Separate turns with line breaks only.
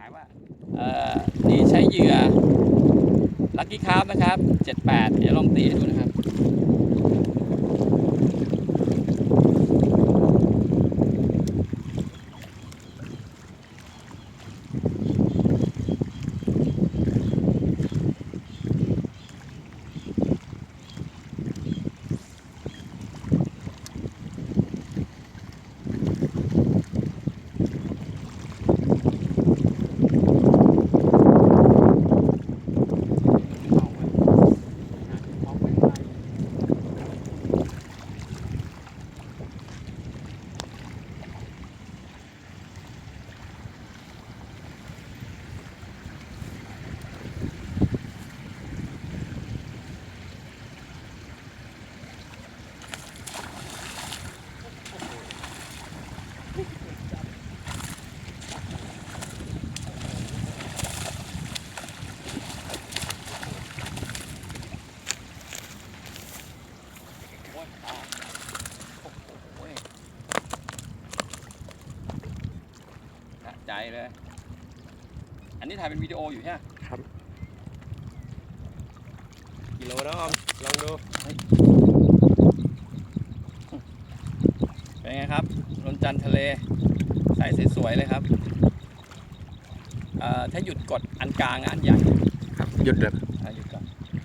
ขายว่าเอ่อนี่ใช้เหยื่อลักกี้คาร์ฟนะครับ 78 เดี๋ยวลองตีให้ดูนะครับ โอ้ยอ่าโอ้โหสะใจเลย อันนี้ถ่ายเป็นวิดีโออยู่ใช่ไหม
กิโลน้องออม ลองดู
เป็นไงครับนนจันทร์ทะเล ใสสวยๆเลยครับเอ่อถ้าหยุดกดอันกลางอะอันใหญ่
ครับ หยุดเลย